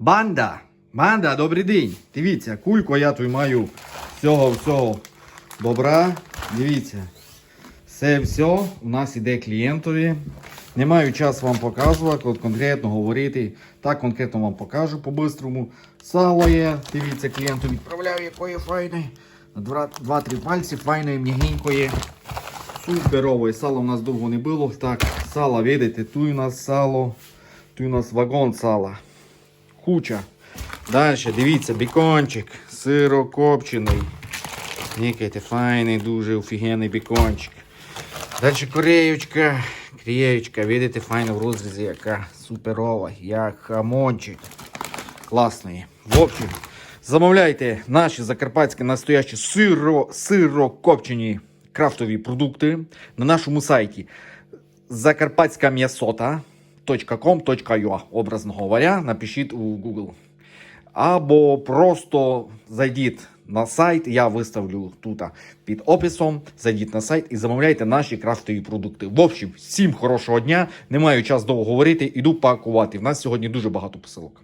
Банда! Банда, добрий день! Дивіться, кульку я тут маю всього всього добра. Дивіться. Це все у нас іде клієнтові. Не маю часу вам показувати, от конкретно говорити. Так конкретно вам покажу по-бистрому. Сало є, дивіться, клієнту відправляю, якої файне. Два- Два-три пальці, файної, м'ягенької. Суперове. Сало у нас довго не було. Так, сало, видите, тут у нас сало, тут у нас вагон сала. Куча. Далі, дивіться, бікончик, сирокопчений. Нікайте, файний, дуже офігенний бікончик. Далі кореючка. Креючка, видите, файно в розрізі, яка суперова, як хамончик. Класний. В общем, замовляйте наші закарпатські настоящі сиро, сирокопчені крафтові продукти на нашому сайті закарпатська м'ясота.com.ua образно говоря, напишіть у Google. Або просто зайдіть на сайт, я виставлю тут під описом. Зайдіть на сайт і замовляйте наші крафтові продукти. В общем, всім хорошого дня. Не маю час довго говорити, іду пакувати. В нас сьогодні дуже багато посилок.